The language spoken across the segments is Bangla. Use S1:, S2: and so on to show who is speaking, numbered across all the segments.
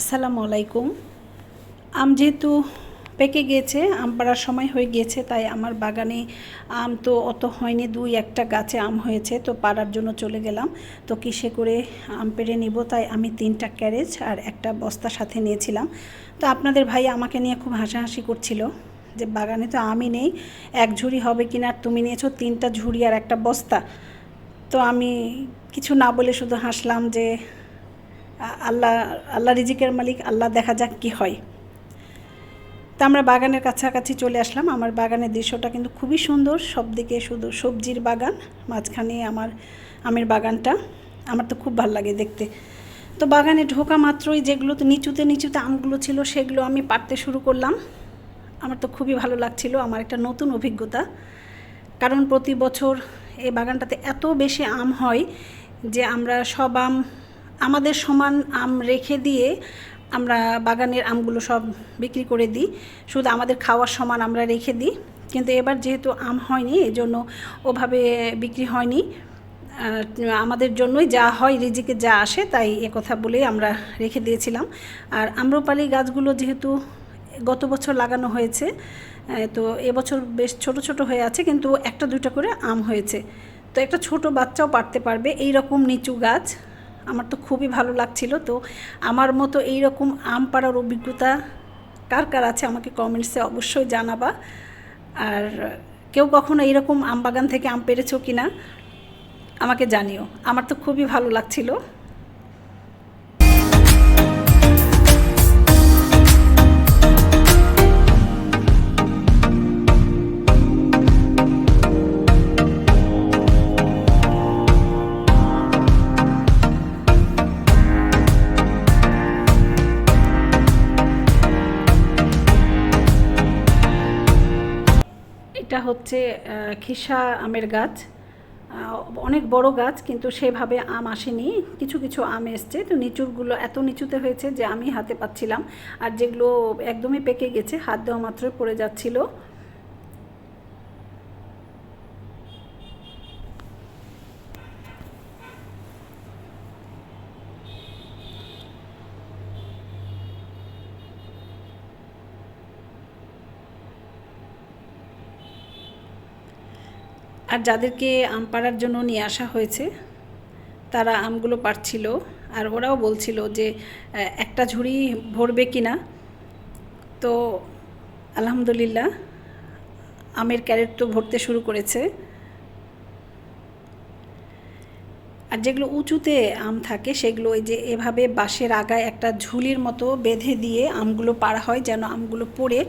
S1: আসসালামু আলাইকুম। আম যেহেতু পেকে গিয়েছে আম পাড়ার সময় হয়ে গিয়েছে তাই আমার বাগানে আম তো অত হয়নি, দুই একটা গাছে আম হয়েছে, তো পাড়ার জন্য চলে গেলাম। তো কিসে করে আম পেড়ে নিব, তাই আমি তিনটা ক্যারেজ আর একটা বস্তা সাথে নিয়েছিলাম। তো আপনাদের ভাই আমাকে নিয়ে খুব হাসাহাসি করছিল যে বাগানে তো আমই নেই, এক ঝুড়ি হবে কিনা, আর তুমি নিয়েছো তিনটা ঝুড়ি আর একটা বস্তা। তো আমি কিছু না বলে শুধু হাসলাম যে আল্লাহ আল্লাহ রিজিকের মালিক, আল্লাহ দেখা যাক কি হয়। তা আমরা বাগানের কাছাকাছি চলে আসলাম। আমার বাগানের দৃশ্যটা কিন্তু খুবই সুন্দর। সব দিকে শুধু সবজির বাগান, মাঝখানে আমার আমের বাগানটা। আমার তো খুব ভালো লাগে দেখতে। তো বাগানে ঢোকা মাত্রই যেগুলো তো নিচুতে নিচুতে আমগুলো ছিল সেগুলো আমি পাড়তে শুরু করলাম। আমার তো খুবই ভালো লাগছিল। আমার একটা নতুন অভিজ্ঞতা। কারণ প্রতি বছর এই বাগানটাতে এত বেশি আম হয় যে আমরা সব আম আমাদের সমান আম রেখে দিয়ে আমরা বাগানের আমগুলো সব বিক্রি করে দিই। শুধু আমাদের খাওয়ার সমান আমরা রেখে দিই। কিন্তু এবার যেহেতু আম হয়নি এই জন্য ওভাবে বিক্রি হয়নি। আমাদের জন্যই যা হয়, রিজিকে যা আসে, তাই এ কথা বলেই আমরা রেখে দিয়েছিলাম। আর আম্রপালি গাছগুলো যেহেতু গত বছর লাগানো হয়েছে তো এবছর বেশ ছোট ছোট হয়ে আছে, কিন্তু একটা দুইটা করে আম হয়েছে। তো একটা ছোট বাচ্চাও পারতে পারবে এই রকম নিচু গাছ। আমার তো খুবই ভালো লাগছিল। তো আমার মতো এই রকম আম পাড়ার অভিজ্ঞতা কার কার আছে আমাকে কমেন্টসে অবশ্যই জানাবা। আর কেউ কখনো এইরকম আম বাগান থেকে আম পেরেছ কি না আমাকে জানিও। আমার তো খুবই ভালো লাগছিল। এটা হচ্ছে খিসা আমের গাছ। অনেক বড় গাছ, কিন্তু সেভাবে আম আসেনি। কিছু কিছু আম এসছে। তো নিচুরগুলো এত নিচুতে হয়েছে যে আমি হাতে পাচ্ছিলাম। আর যেগুলো একদমই পেকে গেছে, হাত দেওয়া মাত্র পড়ে যাচ্ছিল। আর যাদেরকে আম পাড়ার জন্য নিয়ে আসা হয়েছে, তারা আমগুলো পারছিল আর ওরাও বলছিল যে একটা ঝুড়ি ভরবে কি না? তো আলহামদুলিল্লাহ, আমের ক্যারেট তো ভরতে শুরু করেছে। আর যেগুলো উঁচুতে আম থাকে, সেগুলো ওই যে এভাবে বাঁশের আগায় একটা ঝুলির মতো বেঁধে দিয়ে আমগুলো পাড়া হয়, যেন আমগুলো পড়ে,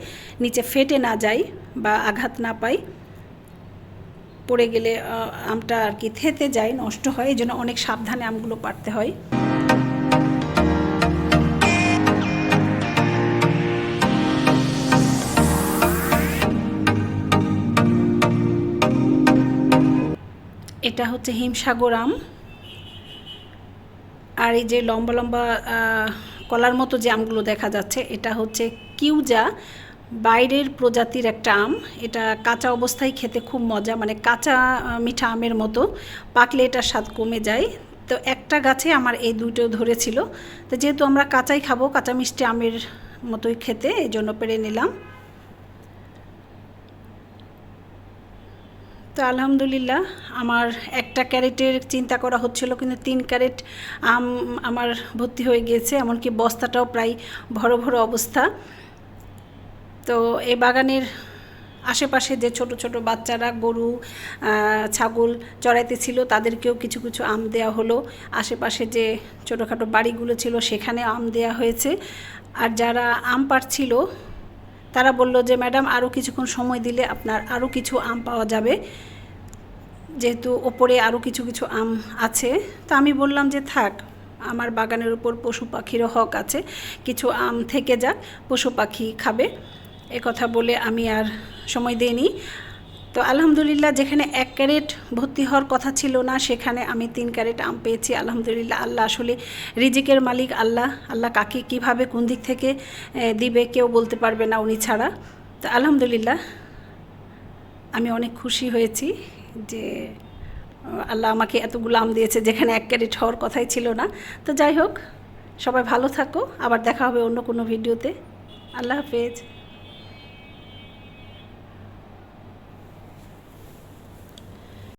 S1: নিচে ফেটে না যায় বা আঘাত না পায়। পড়ে গেলে আমটা আর কি থেতে যায়, নষ্ট হয়, এই জন্য অনেক সাবধানে আমগুলো পাড়তে হয়। এটা হচ্ছে হিমসাগর আম। আর এই যে লম্বা লম্বা কলার মতো যে আমগুলো দেখা যাচ্ছে, এটা হচ্ছে কিউজা। বাইরের প্রজাতির একটা আম। এটা কাঁচা অবস্থায় খেতে খুব মজা মানে কাঁচা মিঠা আমের মতো। পাকলে এটার স্বাদ কমে যায়। তো একটা গাছে আমার এই দুটো ধরেছিল। তো যেহেতু আমরা কাঁচাই খাব, কাঁচা মিষ্টি আমের মতোই খেতে, এই জন্য পেরে নিলাম। তো আলহামদুলিল্লাহ, আমার একটা ক্যারেটের চিন্তা করা হচ্ছিল, কিন্তু তিন ক্যারেট আম আমার ভর্তি হয়ে গিয়েছে, এমনকি বস্তাটাও প্রায় ভরো ভরো অবস্থা। তো এই বাগানের আশেপাশে যে ছোট ছোট বাচ্চারা, গরু ছাগল চড়াইতে ছিল তাদেরকেও কিছু কিছু আম দেওয়া হলো। আশেপাশে যে ছোটোখাটো বাড়িগুলো ছিল, সেখানে আম দেওয়া হয়েছে। আর যারা আম পাড়ছিল, তারা বলল যে, ম্যাডাম আরও কিছুক্ষণ সময় দিলে আপনার আরও কিছু আম পাওয়া যাবে। যেহেতু ওপরে আরও কিছু কিছু আম আছে। তো আমি বললাম যে, থাক, আমার বাগানের উপর পশু পাখিরও হক আছে। কিছু আম থেকে যাক, পশু পাখি খাবে। এ কথা বলে আমি আর সময় দিইনি। তো আলহামদুলিল্লাহ যেখানে এক ক্যারেট ভর্তি হওয়ার কথা ছিল না, সেখানে আমি তিন ক্যারেট আম পেয়েছি। আলহামদুলিল্লাহ আল্লাহ আসলে রিজিকের মালিক আল্লাহ। আল্লাহ কাকে কীভাবে কোন দিক থেকে দিবে কেউ বলতে পারবে না উনি ছাড়া। তো আলহামদুলিল্লাহ আমি অনেক খুশি হয়েছি যে, আল্লাহ আমাকে এতগুলো আম দিয়েছে যেখানে এক ক্যারেট হওয়ার কথাই ছিল না। তো যাই হোক, সবাই ভালো থাকো। আবার দেখা হবে অন্য কোনো ভিডিওতে। আল্লাহ হাফেজ।